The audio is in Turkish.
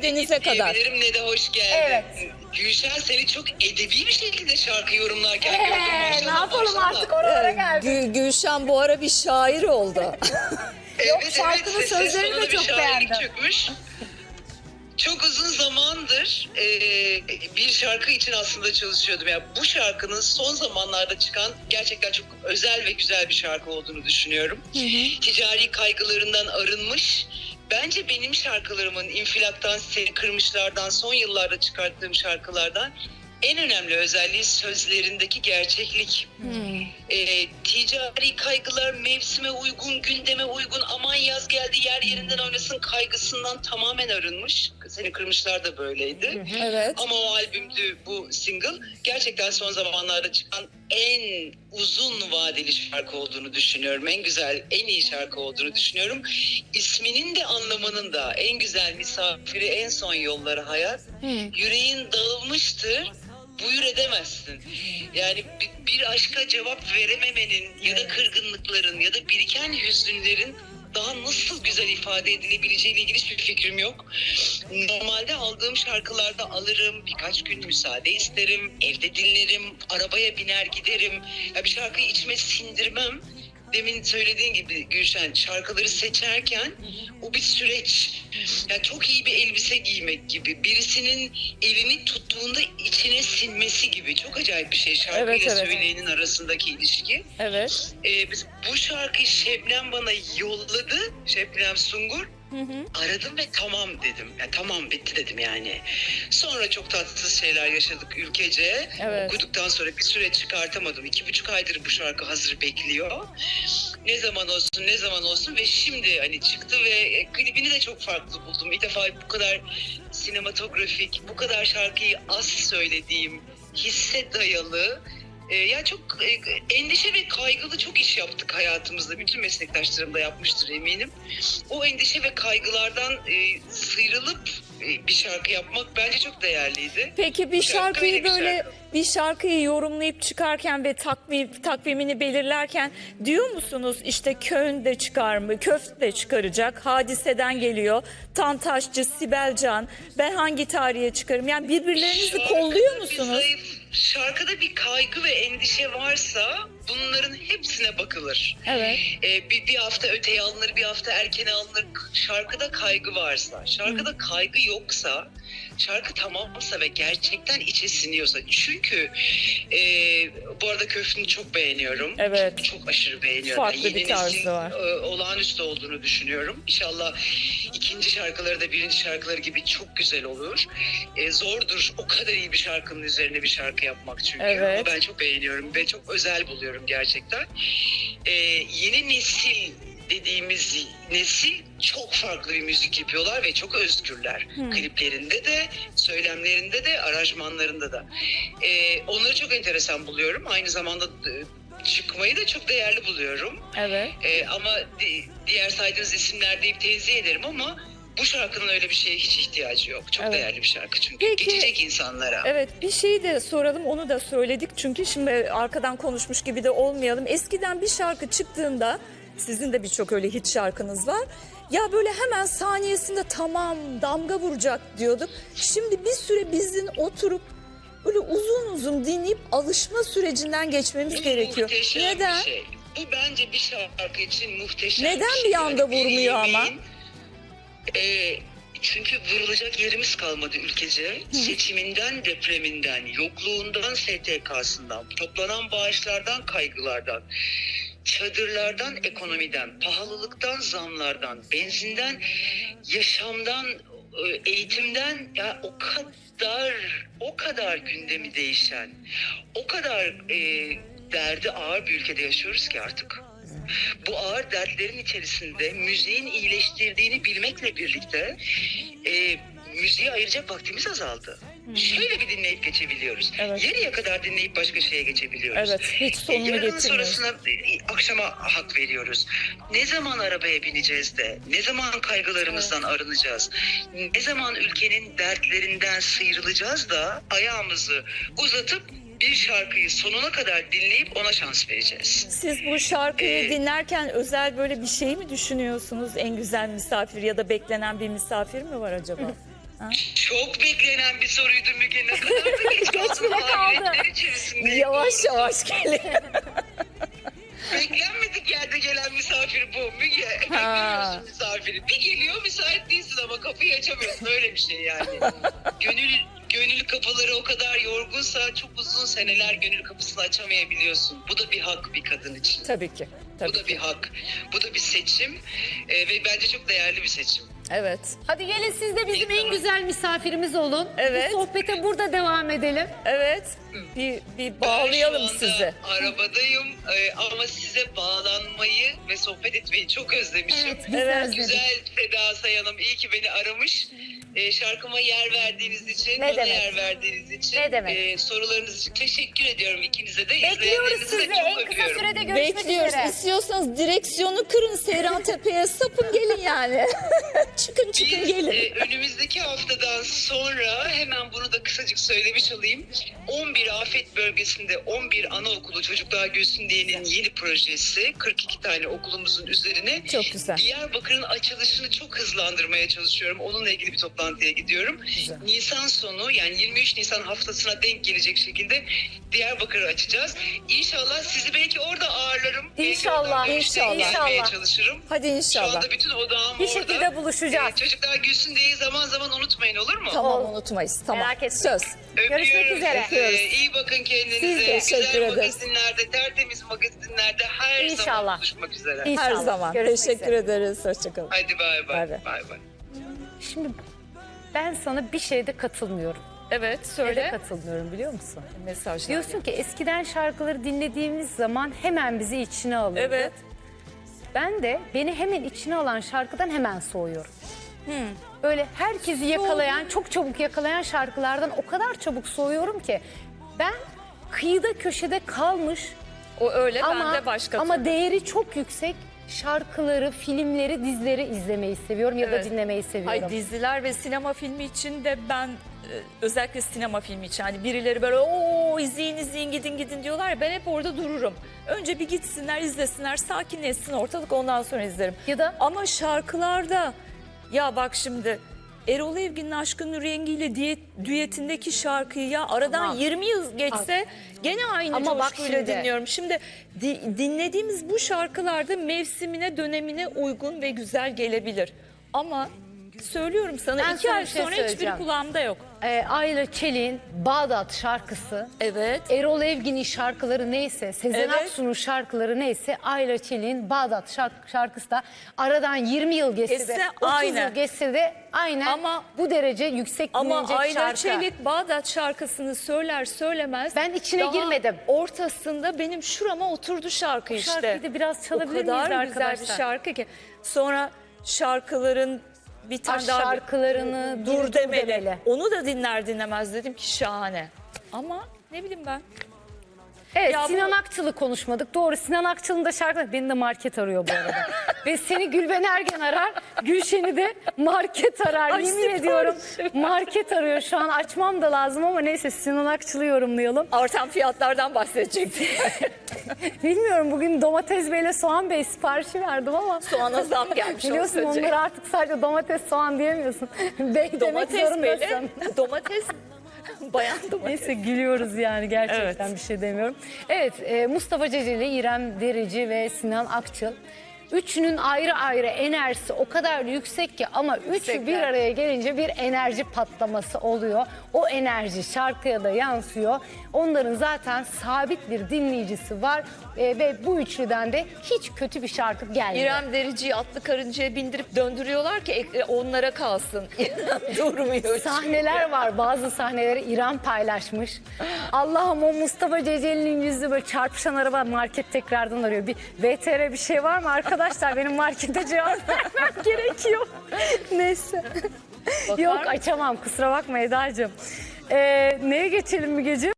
müsaadenize kadar. Diyebilirim ne de hoş geldin. Evet. Gülşen seni çok edebi bir şekilde şarkı yorumlarken gördüm. Ee, Maşallah, ne yapalım maşallah. artık oralara geldik. Gül- Gülşen bu ara bir şair oldu. Yok, şarkının sesinin sözlerini de bir çok şairlik beğendim. Çökmüş. Çok uzun zamandır e, bir şarkı için aslında çalışıyordum. Yani bu şarkının son zamanlarda çıkan gerçekten çok özel ve güzel bir şarkı olduğunu düşünüyorum. Ticari kaygılarından arınmış. Bence benim şarkılarımın infilaktan, seni kırmışlardan, son yıllarda çıkarttığım şarkılardan en önemli özelliği sözlerindeki gerçeklik. E, ticari kaygılar mevsime uygun, gündeme uygun, aman yaz geldi yer yerinden oynasın kaygısından tamamen arınmış. Seni kırmışlar da böyleydi. Evet. Ama o albümdü bu single. Gerçekten son zamanlarda çıkan en uzun vadeli şarkı olduğunu düşünüyorum. En güzel, en iyi şarkı olduğunu düşünüyorum. İsminin de anlamının da en güzel misafiri en son yolları hayat. Yüreğin dağılmıştır. Buyur edemezsin. Yani bi- bir aşka cevap verememenin ya da kırgınlıkların ya da biriken hüzünlerin daha nasıl güzel ifade edilebileceğiyle ilgili hiçbir fikrim yok. Normalde aldığım şarkılarda alırım, birkaç gün müsaade isterim, evde dinlerim, arabaya biner giderim. Ya bir şarkıyı içime sindirmem. Demin söylediğin gibi Gülşen şarkıları seçerken o bir süreç. Yani çok iyi bir elbise giymek gibi. Birisinin elini tuttuğunda içine sinmesi gibi. Çok acayip bir şey şarkıyla Evet, evet. söyleyenin arasındaki ilişki. Evet. Ee, biz bu şarkıyı Şebnem bana yolladı. Şebnem Sungur. Aradım ve tamam dedim. Ya tamam bitti dedim yani. Sonra çok tatsız şeyler yaşadık ülkece. Evet. Okuduktan sonra bir süre çıkartamadım. İki buçuk aydır bu şarkı hazır bekliyor. Ne zaman olsun ne zaman olsun ve şimdi hani çıktı ve e, klibini de çok farklı buldum. İlk defa bu kadar sinematografik, bu kadar şarkıyı az söylediğim, hisse dayalı e, ya çok endişe ve kaygılı çok iş yaptık hayatımızda. Bütün meslektaşlarım da yapmıştır eminim. O endişe ve kaygılardan e, sıyrılıp bir şarkı yapmak bence çok değerliydi. Peki bir şarkı şarkıyı öyle bir böyle şarkı. bir şarkıyı yorumlayıp çıkarken ve takvim, takvimini belirlerken diyor musunuz işte Köln de çıkar mı, Köft de çıkaracak, Hadise'den geliyor, Tantaşçı, Sibelcan, ben hangi tarihe çıkarım? Yani birbirlerinizi Şarkıda kolluyor bir musunuz? zayıf- şarkıda bir kaygı ve endişe varsa bunların hepsine bakılır. Evet. Ee, bir, bir hafta öteye alınır, bir hafta erkene alınır. Şarkıda kaygı varsa, şarkıda kaygı yoksa, şarkı tamamsa ve gerçekten içe siniyorsa. Çünkü e, bu arada köftünü çok beğeniyorum. Evet. Çok, çok aşırı beğeniyorum. Farklı Yani bir tarzı var. e, olağanüstü olduğunu düşünüyorum. İnşallah ikinci şarkıları da birinci şarkıları gibi çok güzel olur. E, zordur o kadar iyi bir şarkının üzerine bir şarkı yapmak çünkü. Evet. Ama ben çok beğeniyorum ve çok özel buluyorum gerçekten. E, yeni nesil dediğimiz nesil çok farklı bir müzik yapıyorlar ve çok özgürler. Kliplerinde de, söylemlerinde de, aranjmanlarında da. E, onları çok enteresan buluyorum. Aynı zamanda e, çıkmayı da çok değerli buluyorum. Evet. Ee, ama di- diğer saydığınız isimler deyip tenzih ederim ama bu şarkının öyle bir şeye hiç ihtiyacı yok. Çok Evet. değerli bir şarkı çünkü. Peki- Geçecek insanlara. Evet bir şeyi de soralım onu da söyledik çünkü şimdi arkadan konuşmuş gibi de olmayalım. Eskiden bir şarkı çıktığında sizin de birçok öyle hit şarkınız var. Ya böyle hemen saniyesinde tamam damga vuracak diyorduk. Şimdi bir süre bizim oturup böyle uzun uzun dinleyip alışma sürecinden geçmemiz Bu gerekiyor. muhteşem Neden? Bir şey. Bu bence bir şarkı için muhteşem Neden bir şey. bir anda vurmuyor ama? e, çünkü vurulacak yerimiz kalmadı ülkece. Seçiminden, depreminden, yokluğundan, STK'sından, toplanan bağışlardan, kaygılardan, çadırlardan, ekonomiden, pahalılıktan, zamlardan, benzinden, yaşamdan, e, eğitimden ya o kadar o kadar gündemi değişen, o kadar e, derdi ağır bir ülkede yaşıyoruz ki artık. Bu ağır dertlerin içerisinde müziğin iyileştirdiğini bilmekle birlikte e, müziğe ayıracak vaktimiz azaldı. Şöyle bir dinleyip geçebiliyoruz. Evet. Yarıya kadar dinleyip başka şeye geçebiliyoruz. Evet hiç sonunu Yarının getirmiyoruz. sonrasına e, akşama hak veriyoruz. Ne zaman arabaya bineceğiz de, ne zaman kaygılarımızdan arınacağız, ne zaman ülkenin dertlerinden sıyrılacağız da ayağımızı uzatıp bir şarkıyı sonuna kadar dinleyip ona şans vereceğiz. Siz bu şarkıyı Ee, dinlerken özel böyle bir şey mi düşünüyorsunuz? En güzel misafir ya da beklenen bir misafir mi var acaba? Çok beklenen bir soruydu Müge. Ne kadar da geç bile kaldı. İçerisindeyim Yavaş yavaş gelin. Beklenmedik yerde gelen misafir bu Müge. Beklemiyorsun misafiri. Bir geliyor müsait değilsin ama kapıyı açamıyorsun. Öyle bir şey yani. Gönül gönül kapıları o kadar yorgunsa çok uzun seneler gönül kapısını açamayabiliyorsun. Bu da bir hak bir kadın için. Tabii ki. Bu Tabii da ki. bir hak. Bu da bir seçim. Ee, ve bence çok değerli bir seçim. Evet. Hadi gelin siz de bizim en güzel misafirimiz olun. Evet. Bu sohbete burada devam edelim. Evet. Bir, bir Ben bağlayalım şu anda sizi. arabadayım ee, ama size bağlanmayı ve sohbet etmeyi çok özlemişim. Evet biz Evet, özledik. Güzel Seda Sayan'ım iyi ki beni aramış. Ee, şarkıma yer verdiğiniz için, Ne bana demek? yer verdiğiniz için, Ne demek? e, sorularınız için teşekkür ediyorum ikinize de. Bekliyoruz de sizi. çok En kısa öpüyorum. sürede görüşmek Bekliyoruz. üzere. İstiyorsanız direksiyonu kırın Seyran Tepe'ye sapın gelin yani. çıkın çıkın Biz gelin. e, önümüzdeki haftadan sonra hemen bunu da kısacık söylemiş olayım. 11 afet bölgesinde 11 anaokulu çocuklar görsün diyenin yeni projesi 42 tane okulumuzun üzerine Çok güzel. Diyarbakır'ın açılışını çok hızlandırmaya çalışıyorum. Onunla ilgili bir toplantıya gidiyorum. Güzel. Nisan sonu yani 23 Nisan haftasına denk gelecek şekilde Diyarbakır'ı açacağız. İnşallah sizi belki orada ağırlarım. Belki İnşallah, dönüşte inşallah. gelmeye İnşallah. çalışırım. Hadi Şu inşallah. anda bütün odağım Bir orada. şekilde buluşacağız. Ee, çocuklar gülsün diye zaman zaman unutmayın olur mu? Tamam Ol. unutmayız. Tamam. Merak etme. Söz. Öpüyorum Görüşmek üzere. sizi. Öpüyoruz. İyi bakın kendinize. Siz Güzel ederiz. magazinlerde, tertemiz magazinlerde her İnşallah. zaman buluşmak üzere. İnşallah. Her zaman. Görüşmek Teşekkür üzere. ederiz. Hoşçakalın. Hadi bay. bay. Bay bay. Şimdi ben sana bir şeyde katılmıyorum. Evet söyle. katılmıyorum biliyor musun? Mesajlar. Diyorsun ki eskiden şarkıları dinlediğimiz zaman hemen bizi içine alırdı. Evet. Ben de beni hemen içine alan şarkıdan hemen soğuyorum. Böyle herkesi yakalayan, çok çabuk yakalayan şarkılardan o kadar çabuk soğuyorum ki ben kıyıda köşede kalmış O öyle ama ben de başka ama türlü. değeri çok yüksek şarkıları, filmleri, dizileri izlemeyi seviyorum ya Evet. da dinlemeyi seviyorum. Ay diziler ve sinema filmi için de ben e, özellikle sinema filmi için hani birileri böyle o izleyin izleyin gidin gidin diyorlar ya ben hep orada dururum. Önce bir gitsinler izlesinler sakinleşsin ortalık ondan sonra izlerim. Ya da Ama şarkılarda ya bak şimdi Erol Evgin'in Aşkın Rengi ile diye, düetindeki şarkıyı ya aradan Tamam. 20 yıl geçse gene aynı Ama bak coşkuyla şimdi. dinliyorum. Şimdi di- dinlediğimiz bu şarkılarda mevsimine dönemine uygun ve güzel gelebilir. Ama söylüyorum sana Ben iki sana ay bir şey sonra hiçbir söyleyeceğim. kulağımda yok. E, Ayla Çelik'in Bağdat şarkısı Evet. Erol Evgin'in şarkıları neyse, Sezen Evet. Aksu'nun şarkıları neyse, Ayla Çelik'in Bağdat şark- şarkısı da aradan 20 yıl geçse de, Geçse 30 aynen. yıl geçse de aynen Ama- bu derece yüksek Ama dinlenecek Ayla şarkı. Çelik Bağdat şarkısını söyler söylemez. Ben içine daha girmedim. Ortasında benim şurama oturdu şarkı işte. şarkıyı da biraz çalabilir O kadar miyiz güzel arkadaşlar? bir şarkı ki. Sonra şarkıların bir tane daha şarkılarını, dur. Demeli. Onu da dinler dinlemez dedim ki şahane. Ama ne bileyim ben. Evet Ya bu- Sinan Akçıl'ı konuşmadık. Doğru Sinan Akçıl'ın da şarkıları. Beni de market arıyor bu arada. Ve seni Gülben Ergen arar. Gülşen'i de market arar. Ay, Yemin ediyorum market arıyor. Şu an açmam da lazım ama neyse Sinan Akçıl'ı yorumlayalım. Artan fiyatlardan bahsedecektim. Bilmiyorum bugün domates beyle soğan bey siparişi verdim ama. Soğana zam gelmiş. Biliyorsun onları artık sadece domates soğan diyemiyorsun. Bey demek Domates zorundasın. böyle. Domates. Bayan domates. Neyse gülüyoruz yani gerçekten bir şey demiyorum. Evet e, Mustafa Ceceli, İrem Derici ve Sinan Akçıl. Üçünün ayrı ayrı enerjisi o kadar yüksek ki ama üçü bir araya gelince bir enerji patlaması oluyor. O enerji şarkıya da yansıyor. Onların zaten sabit bir dinleyicisi var e, ve bu üçlüden de hiç kötü bir şarkı gelmiyor. İrem Derici'yi atlı karıncaya bindirip döndürüyorlar ki ek- onlara kalsın. Durmuyor. Sahneler var. Bazı sahneleri İrem paylaşmış. Allah'ım o Mustafa Ceceli'nin yüzü böyle çarpışan araba market tekrardan arıyor. Bir VTR bir şey var mı arkadaşlar? Benim markete cevap vermem gerekiyor. Neyse. Yok açamam kusura bakma Eda'cığım. Ee, neye geçelim Mügeciğim?